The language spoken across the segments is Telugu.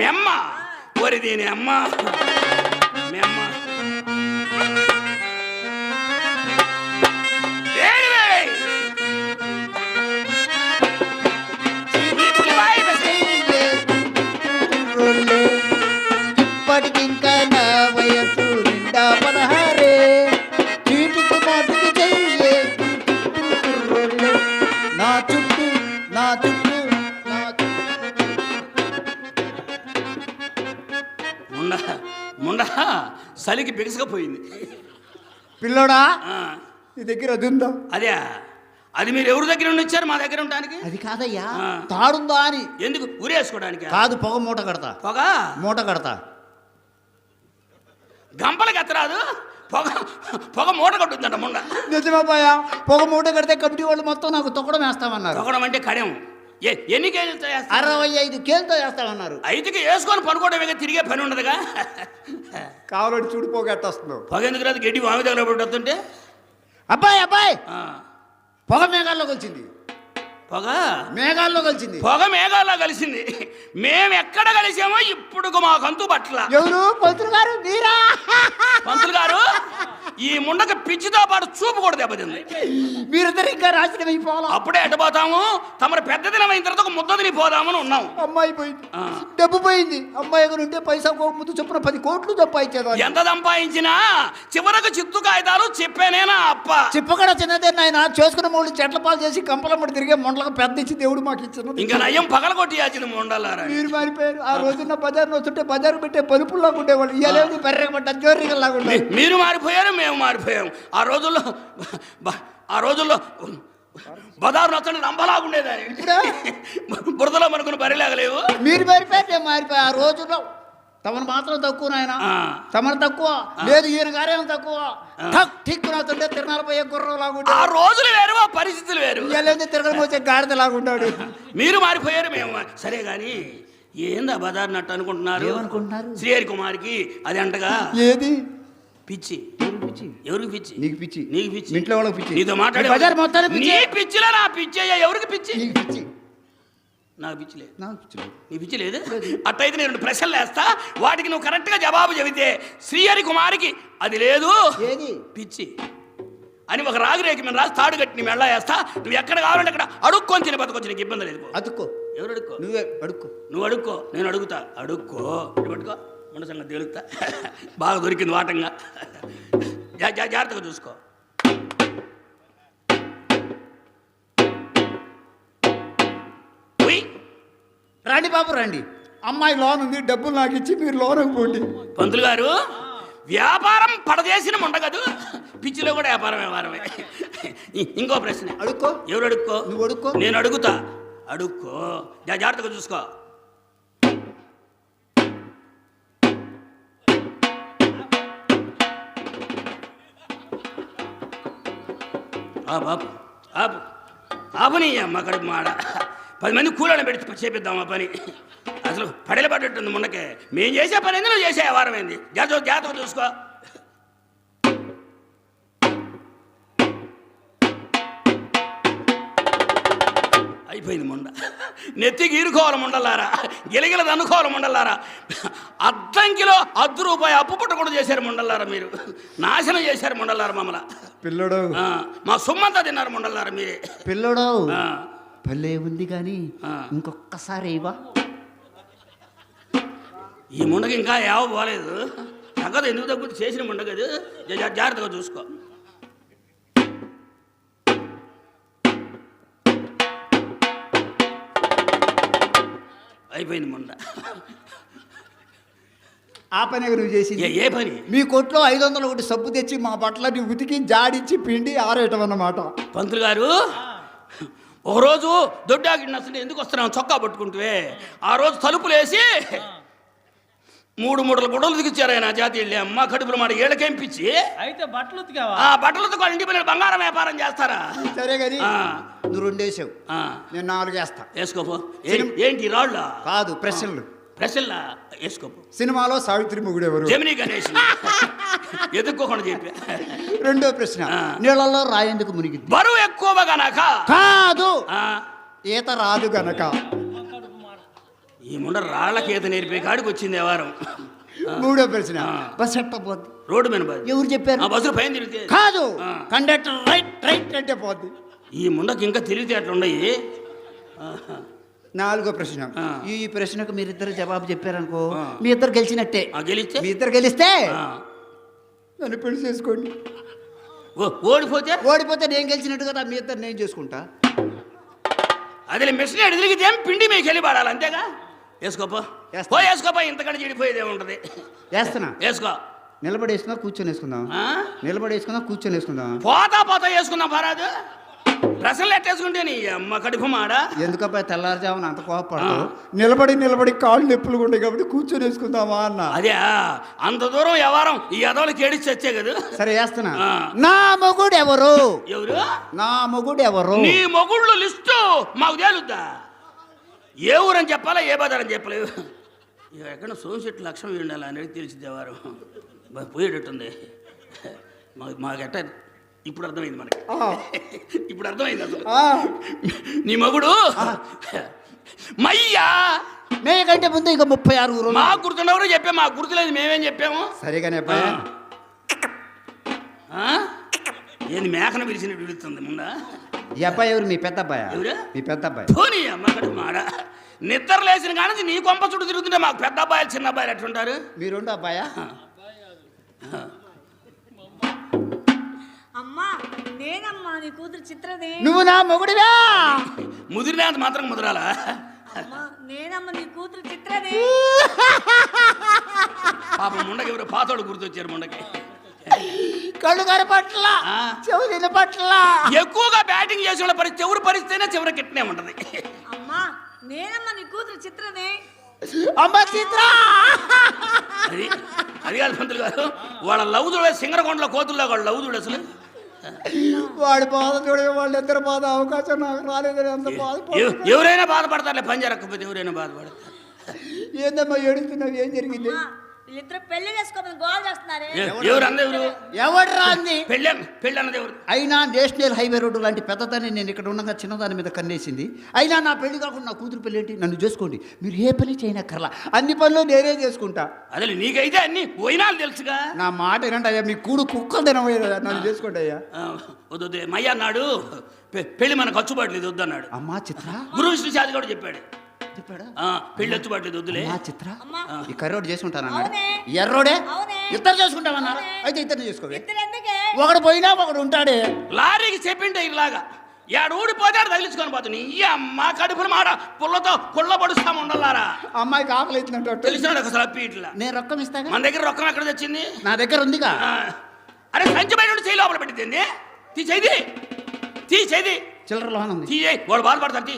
మెమ్మ. ఒరి దీని అమ్మ. మెమ్మ. ఇప్పటికింకా నా వయసు నిండా పదహారే. ముండ చలికి బిగసకపోయింది పిల్లోడా? నీ దగ్గర అది ఉందా? అదే. అది మీరు ఎవరి దగ్గర నుండి వచ్చారు మా దగ్గర ఉండడానికి అది కాదయ్యా. తాడుందా అని. ఎందుకు? ఉరేసుకోవడానికి కాదు పొగ మూట కడతా. పొగ? మూట కడతా. గంపలకి ఎత్తరాదు? పొగ పొగ మూట కొట్టుందంట ముండ. నిజమాబాయా పొగ మూట కడితే కమిటీ వాళ్ళు మొత్తం నాకు తొక్కడం వేస్తామన్నారు. తొగడం అంటే కడెం. ఎన్ని కేజీలు చేస్తారు అరవై ఐదు కేలతో వేస్తామన్నారు ఐదుకి వేసుకొని పనుకోవడమే తిరిగే పని ఉండదుగా? కావాలంటే చూడు పొగ ఎట్టొస్తుందో పొగ ఎందుకు రాదు? గడ్డి వామి దగ్గర పడుతుంటే అబ్బాయి అబ్బాయి! పొగ మేఘాల్లో కలిసింది పొగ? మేఘాల్లో కలిసింది పొగ మేఘాల్లో కలిసింది. మేము ఎక్కడ కలిసామో ఇప్పుడు మాకంతు పట్ల ఎవరు? పంతులు గారు మీరా? పంతులు గారు? ఈ ముండక పిచ్చితో పాటు చూపు కూడా దెబ్బతింది. మీరిద్దరు ఇంకా అయిపోవాలా? అప్పుడే ఎట్టబోతాము తమరు పెద్ద దినం అయిన తర్వాత ఒక ముద్ద తిని పోదామని ఉన్నాం. అమ్మాయి పోయింది. డబ్బు పోయింది. అమ్మాయి దగ్గర ఉంటే పైసా ముందు చొప్పున పది కోట్లు సంపాదించేది ఎంత సంపాదించినా చివరకు చిత్తు కాగితాలు చెప్పానేనా అప్ప? చిప్పకడ చిన్నదే నాయన. చేసుకున్న మూడు చెట్ల పాలు చేసి కంపలమ్మడి తిరిగే మొండలకు పెద్ద ఇచ్చి దేవుడు మాకు ఇచ్చినది ఇంకా నయ్యం పగల కొట్టి ఉండాలారా మీరు మారిపోయారు. ఆ రోజున్న బజార్ వస్తుంటే బజార్ పెట్టే పలుపుల్లాగా ఉండేవాళ్ళు. ఇయ్యలేదు బర్రెగబడ్డ జోరిగల్లాగా మీరు మారిపోయారు మేము మారిపోయాం. ఆ రోజుల్లో ఆ రోజుల్లో బదారు నచ్చని రంభలాగుండేదాన్ని బురదలో మనకుని బరిలాగలేవు. మీరు మారిపోయారు నేను మారిపోయా. ఆ రోజుల్లో తమను మాత్రం తక్కువ నాయన. ఆ. తమను తక్కువ. లేదు ఈయన గారేమో తక్కువ. ఠక్ తిరణాలు పోయే గుర్రం ఆ లాగుంటాడు రోజులు వేరు ఆ పరిస్థితులు వేరు. తిరగలు పోసే గాడిద లాగుంటాడు మీరు మారిపోయారు మేము సరే గాని ఏందా బదారు నట్టు అనుకుంటున్నారు? శ్రీహరి కుమార్కి అది అంటగా ఏది? పిచ్చి. పిచ్చి. ఎవరికి పిచ్చి? నీకు పిచ్చి. నీకు పిచ్చి. ఇంట్లో వాళ్ళకి పిచ్చి. నీతో మాట్లాడే ఈ బజార్ మొత్తానికి పిచ్చి. నీ పిచ్చిలా నా పిచ్చి అయ్యా ఎవరికి పిచ్చి? నీకు పిచ్చి. నాకు పిచ్చి లేదు. నాకు పిచ్చి లేదు. నీ పిచ్చి లేదు? అట్టయితే నేను రెండు ప్రశ్నలు వేస్తా. వాటికి నువ్వు కరెక్ట్గా జవాబు చెబితే శ్రీహరి కుమారికి అది లేదు. ఏది? పిచ్చి. అని ఒక రాగిరేకి మేము రాసి తాడు కట్టి నీ మెళ్ళ వేస్తా. నువ్వు ఎక్కడ కావాలంటే అక్కడ అడుక్కొని తిని బతకొచ్చు నీకు ఇబ్బంది లేదు. అతుక్కో. ఎవరు అడుక్కో? నువ్వే అడుక్కో. నువ్వు అడుక్కో. నేను అడుగుతా. అడుక్కో. పట్టుకో. ముండ సంగతి తేలుతా. బాగా దొరికింది వాటంగా. జాగ్రత్తగా చూసుకో. రండి బాబు రండి. అమ్మాయి లోన్ ఉంది డబ్బులు నాకు ఇచ్చి మీరు లోన్ పోండి. పంతులు గారు వ్యాపారం పడదేసిన ఉండగదు పిచ్చిలో కూడా వ్యాపారం వ్యవహారమే ఇంకో ప్రశ్న. అడుక్కో. ఎవరు అడుక్కో? నువ్వు అడుక్కో. నేను అడుగుతా. అడుక్కో. జాగ్రత్తగా చూసుకో. ఆ బాబు ఆపు. ఆపని అమ్మ కడుపు మాడ. పది మంది కూలని పెట్టి చేపిద్దాం ఆ పని. అసలు పడేల పడ్డట్టుంది మొన్నకే. మేము చేసే పని ఏంది? నువ్వు చేసే వారమైంది ఏంది? జాగ్రత్త చూసుకో. అయిపోయింది ముండ. నెత్తికి ఈరుకోవాలి ముండలారా గిలగిల దన్నుకోవాలి ముండలారా అద్దంకిలో అర్ధ రూపాయి అప్పు పుట్ట కూడా చేశారు ముండలారా మీరు. నాశనం చేశారు ముండలారా మమ్మల్ని. పిల్లడు. మా సొమ్మంతా తిన్నారు ముండలారా మీరే. పిల్లడు. భలే ఉంది కానీ ఆ. ఇంకొకసారి ఇవ్వా. ఈ ముండకి ఇంకా ఏవ పోలేదు. తగ్గదు ఎందుకు తగ్గుతుంది చేసిన ముండగదు జాగ్రత్తగా చూసుకో. అయిపోయింది ముండ. ఆ పని నువ్వు చేసింది. ఏ పని? మీ కొట్లో ఐదు వందలు ఒకటి సబ్బు తెచ్చి మా బట్టలని ఉతికి జాడించి పిండి ఆరేయటం అన్నమాట. పంతులు గారు ఒకరోజు దొడ్డాగిడిన అసలు ఎందుకు వస్తున్నాం చొక్కా పట్టుకుంటే ఆ రోజు తలుపులు వేసి మూడు మూడల గుడలు దిగిచ్చారు ఆయన జాతి వెళ్ళి. అమ్మ కడుపులో మాట ఏళ్ళకేంపించి అయితే బట్టలు ఉతికావా? ఆ బట్టలతో వాళ్ళ ఇంటి పైన బంగారం వ్యాపారం చేస్తారా? సరే కానీ ఆ, నువ్వు రెండేసావు. ఆ, నేను నాలుగు వేస్తా వేసుకోపో ఏంటి రాళ్ళ? కాదు ప్రశ్నలు. ప్రశ్నలా వేసుకోపో. సినిమాలో సావిత్రి మొగుడు ఎవరు జమినీ గణేష్. ఎదుక్కోకుండా చెప్పా. రెండో ప్రశ్న. నీళ్ళలో రాయేందుకు మునిగిద్ది బరువు ఎక్కువ గనక. కాదు! ఈత రాదు గనక. ఈ ముండ రాళ్ళకేత నేర్పే కాడికి వచ్చింది వారం. మూడో ప్రశ్న బస్ ఎట్ట పోద్ది రోడ్డు మీద బాధ ఎవరు చెప్పారు? ఆ బస్సులు పైన తిరిగితే. కాదు. కండక్టర్ రైట్ రైట్ అంటే పోద్ది. ఈ ముండకి ఇంకా తెలివితే అట్లా ఉన్నాయి. నాలుగో ప్రశ్న. ఈ ప్రశ్నకు మీరిద్దరు జవాబు చెప్పారనుకో. మీ ఇద్దరు గెలిచినట్టే. ఆ గెలిస్తే? మీ ఇద్దరు గెలిస్తే. నన్ను పెళ్ళి చేసుకోండి. ఓడిపోతే? ఓడిపోతే నేను గెలిచినట్టు కదా మీ ఇద్దరు నేను చేసుకుంటా. అది మిషన్ ఎడు తిరిగితే ఏం పిండి మీకు వెళ్ళి పడాలి అంతేగా? వేసుకోపో. వేసుకోపో ఇంతకంటే చెడిపోయేది ఏముంటది వేస్తున్నా. వేసుకో. నిలబడి వేసుకుందా కూర్చొని వేసుకుందాం? నిలబడి వేసుకుందా కూర్చొని వేసుకుందాం. పోతా పోతా వేసుకుందాం పరాదు ప్రశ్నలు ఎట్టేసుకుంటే నీ అమ్మ కడుపు మాడ? ఎందుకబ్బా తెల్లారుజామున అంత కోపడతావు నిలబడి నిలబడి కాళ్ళు నొప్పులు ఉంటాయి కాబట్టి కూర్చొని వేసుకుందామా అన్న? అదే అంత దూరం వ్యవహారం ఈ ఎదవలకి ఏడిచి వచ్చే కదా. సరే వేస్తున్నా. నా మొగుడు ఎవరు? ఎవరు? నా మొగుడు ఎవరు? నీ మొగుళ్ళు లిస్టు మాకు తేలుద్దా? ఏ ఊరని చెప్పాలా ఏ బజారని చెప్పలేవు ఇక ఎక్కడ సోమశెట్టి లక్ష్యం ఉండాలి అనేది తెలిసింది వారు పోయేటట్టుంది. మాకు మాకెట్ట ఇప్పుడు అర్థమైంది మనకి. ఇప్పుడు అర్థమైంది అసలు. నీ మగుడు మయ్యా. మే కంటే ముందు ఇంకా ముప్పై ఆరు రోజులు. మా గుర్తుండవరు చెప్పాము మాకు గుర్తులేదు మేమేం చెప్పాము? సరిగానే? ఏంది మేకను పిలిచినట్టు పిలుస్తుంది ముందా? ఈ అబ్బాయి ఎవరు? మీ పెద్ద అబ్బాయి? ఎవరు? మీ పెద్ద అబ్బాయి. పోనీ అమ్మకడు మాడ నిద్ర లేచిన కానీ నీ కొంప చుట్టూ తిరుగుతుంటే మాకు పెద్ద అబ్బాయిలు చిన్న అబ్బాయిలు ఎట్లుంటారు? మీ రెండు అబ్బాయా? నేనమ్మా నీ కూతురు చిత్రది. నువ్వు నా మొగుడివా? ముదిరినంత మాత్రం ముదరాలా? అమ్మా నేనమ్మా నీ కూతురు చిత్రది. పాప ముండకి ఎవరు పాతోడు గుర్తొచ్చారు ముండకి. కళ్ళు గారి పట్ల ఆ. పట్ల ఎక్కువగా బ్యాటింగ్ చేసే వాళ్ళ పరిస్థితి ఎవరు పరిస్థితి అయినా చివరికి ఇట్నే ఉంటది. అమ్మా నేనమ్మా నీ కూతురు చిత్రది. అమ్మ చిత్ర. అది అది కాదు పంతులు గారు వాళ్ళ లవ్ చూడే సింగరకొండలో కోతుల్లో వాళ్ళ లవ్ చూడు అసలు. వాడి బాధ చూడే వాళ్ళు ఇద్దరు బాధ అవకాశం నాకు రాలేదని అంత బాధ ఎవ- ఎవరైనా బాధపడతారులే పని జరగకపోతే ఎవరైనా బాధపడతారు. ఏందమ్మా ఏడుస్తున్నావు ఏం జరిగింది? వీళ్ళిద్దరు పెళ్ళి చేసుకోమని గోల్ చేస్తున్నారే? ఎవరు? అంది ఎవరు? ఎవడు రాంది పెళ్ళి పెళ్ళి అన్నది ఎవరు? అయినా నేషనల్ హైవే రోడ్డు లాంటి పెద్దదాన్ని నేను ఇక్కడ ఉండగా చిన్నదాని మీద కన్నేసింది. అయినా నా పెళ్ళి కాకుండా నా కూతురు పెళ్ళి ఏంటి? నన్ను చేసుకోండి. మీరు ఏ పని చేయనక్కర్లా అన్ని పనులు నేనే చేసుకుంటా. అదే నీకైతే అన్ని పోయినాలు తెలుసుగా. నా మాట వినండి అయ్యా మీ కూడు కుక్కలు తినబోయేదా నన్ను చేసుకోండి అయ్యా. వద్దు. మయ్య అన్నాడు. పె- పెళ్ళి మనకు ఖర్చుబాట్లేదు వద్దు అన్నాడు అమ్మా చిత్ర. గురు విష్ణు శాది కూడా చెప్పాడు. చెప్పాడా ఆ, పెళ్ళి వచ్చుబాట్లేదు వద్దులే. అమ్మా చిత్ర అమ్మా. ఈ కర్రోడు. ఎర్రోడే? అవునే. ఇద్దరు చేసుకుంటామన్నారు. అయితే ఇద్దరు ఎందుకే? ఒకడు పోయినా ఒకడు ఉంటాడే. లారీకి చెప్పింటే ఇలాగా. యాడు ఊడిపోతే ఆడు తగిలించుకొని పోతుంది. ఈ అమ్మ కడుపున మాట పుల్లతో పుల్ల పడుస్తాం ఉండాలారా? అమ్మాయికి ఆకలి అవుతుందంట తెలిసినాడు అసలు అప్పి ఇట్లా నేను రొక్కం ఇస్తాగా? మన దగ్గర రొక్కం ఎక్కడ తెచ్చింది? నా దగ్గర ఉందిగా. అరే సంచి బయట ఉండి చేయి లోపల పెట్టింది తీ చేది తీ చేది చిల్లర లోన్ ఉంది. తీ చేయి వాడు బాధపడతారు తీ.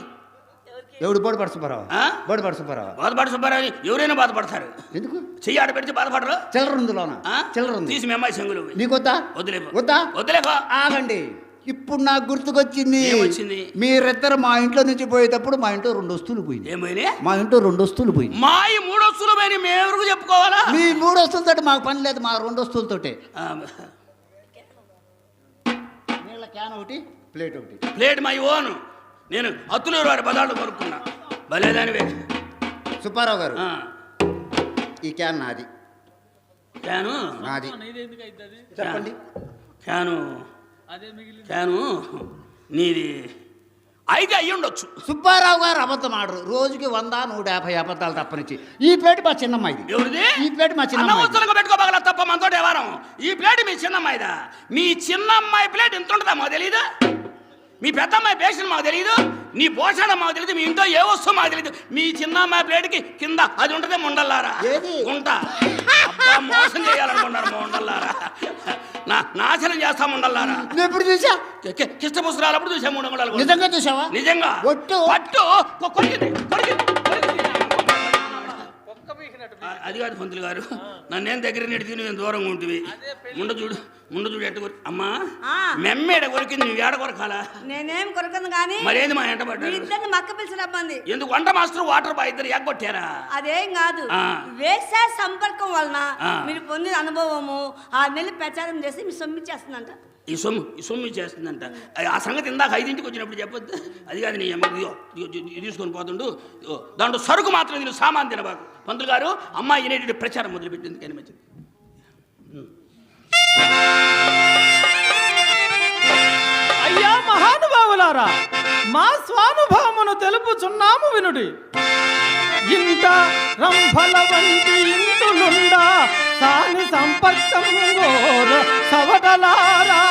ఎవడు బోడి పడు సుబ్బారావు ఆ? బోడి పడు సుబ్బారావు బాధపడు సుబ్బారావు ఎవరైనా బాధపడతారు ఎందుకు? చెయ్యి ఆడ పెడితే బాధపడరు. చిల్లర ఉంది లోన? చిల్లర ఉంది. తీసి మీ అమ్మాయి చెంగులు నీకొద్దా వద్దులే వద్దా? వద్దులేకో ఆగండి. ఇప్పుడు నాకు గుర్తుకొచ్చింది. ఏమొచ్చింది? మీరిద్దరు మా ఇంట్లో నుంచి పోయేటప్పుడు మా ఇంట్లో రెండు వస్తువులు పోయింది ఏమైనా? మా ఇంట్లో రెండు వస్తువులు పోయింది మా ఈ మూడు వస్తువులు పోయి మేమెవరకు చెప్పుకోవాలా? మీ మూడు వస్తువులతో మాకు పని లేదు మా రెండు వస్తువులతోటే ఆ, నీళ్ళ క్యాన్ ఒకటి ప్లేట్ ఒకటి. Plate my own. నేను అత్తులూరు వారి బజార్లో కొనుక్కున్నా భలేదానివే. సుబ్బారావు గారు ఆ, ఈ క్యాన్ నాది. క్యాను? నాది. చెప్పండి. క్యాను. క్యాను నీది అయితే అయ్యి ఉండొచ్చు. సుబ్బారావు గారు అబద్ధం ఆడరు. రోజుకి వంద నూట యాభై అబద్ధాలు తప్పనిచ్చి. ఈ ప్లేట్ మా చిన్నమ్మాయిది ఎవరిది? ఈ ప్లేట్ మా వస్తువులకు పెట్టుకోబగల తప్ప మనతో వ్యవహారం ఈ ప్లేట్ మీ చిన్నమ్మాయిదా మీ చిన్నమ్మాయి ప్లేట్ ఎంత ఉంటుందా మాకు తెలియదు మీ పెద్దమ్మాయి పేషన్ మాకు తెలియదు నీ పోషణ మాకు తెలియదు మీ ఇంట్లో ఏ వస్తువు మాకు తెలియదు మీ చిన్నమ్మాయి ప్లేట్కి కింద అది ఉంటుంది ముండల్లారా? గుంట. అబ్బా మోసం చేయాలనుకున్నారు ముండల్లారా? నా నాశనం చేస్తాం ముండల్లారా? నువ్వు ఎప్పుడు చూసా? కిష్ట పుస్తకాలప్పుడు చూసా మూడు అంగుళాలు కూడా. నిజంగా చూసావా? నిజంగా. పట్టు. కొ- కొరికింది, కొరికింది, అది కాదు పంతులు గారు. నన్నేం దగ్గర నెడితే నువ్వు దూరంగా ఉంటుంది ముండ చూడు ముండ చూడు ఎట్ట కొరి అమ్మా. మెమ్మేడ కొరికింది నువ్వు ఏడ కొరకాలా? నేనేం కొరకను కానీ మరేంది మా ఎంట ఇద్దరిని మక్క పిలిచి రమ్మంది ఎందుకు వంట మాస్టర్ వాటర్ బా ఇద్దరు ఎగ్గొట్టారా? అదేం కాదు. వేసే సంపర్కం వలన. మీరు పొందిన అనుభవము ఆ నెల ప్రచారం చేసి మీ సొమ్మిచ్చేస్తుందంట. ఈ సొమ్ము ఈ సొమ్ము చేస్తుందంట. ఆ- ఆ సంగతి ఇందాక ఐదింటికి వచ్చినప్పుడు చెప్పొద్దు. అది కాదు నీ అమ్మ ఇది తీసుకొని పోతుండు. దాంట్లో సరుకు మాత్రం నేను సామాన్ తినబాకు. పంతులు గారు అమ్మాయి అనేటువంటి ప్రచారం మొదలుపెట్టింది కానీ మంచిది అయ్యా మహానుభావులారా మా స్వానుభావమును తెలుపుచున్నాము వినుడి. ఇంత రంభల వంటి ఇంతులుండా సాని సంపర్కం గోర సవటలారా.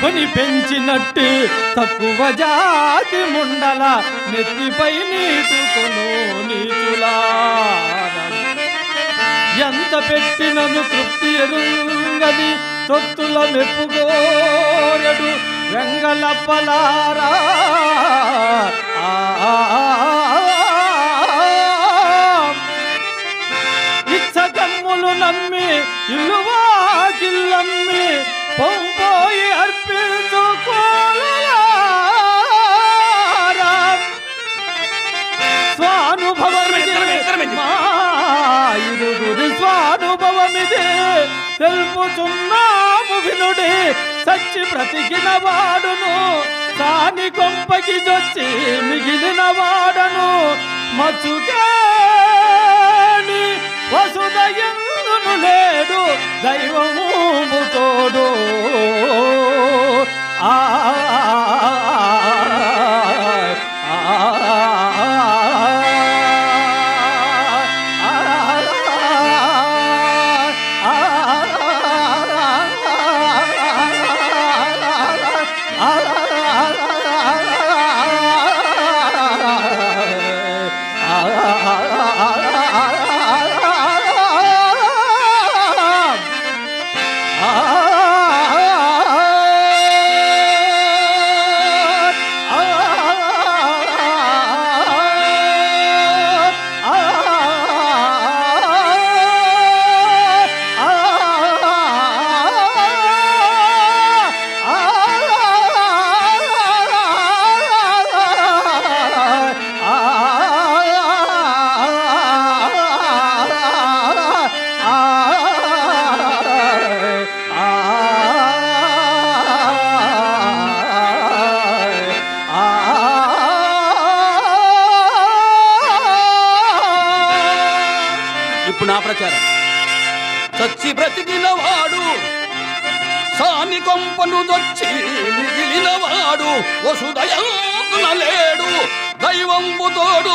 కొని పెంచినట్టు తక్కువ జాతి ముండల నెత్తిపై నీటుకొను నీచులారా ఎంత పెట్టినను తృప్తి ఎరుంగని తొత్తుల మెప్పుగోరడు వెంగళప్పలారా ఇచ్చకమ్ములు నమ్మి ఇల్లువాకిల్లమ్మి పొంపోయి అర్పించుకోలారా స్వానుభవమిదే మా ఇరుగురి స్వానుభవమిదే తెలుపుచున్నాము సచ్చి బ్రతికిన వాడును. దాని కొంపకి చొచ్చి మిగిలిన వాడను. మచ్చుకేని వసుదయందును లేడు దైవము తోడు ఆ ఇప్పుడు నా ప్రచారం. చచ్చి బ్రతికిన వాడు సాని కొంపను దొచ్చి మిగిలిన వాడు వసుదయం లేడు దైవం తోడు.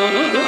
Oh,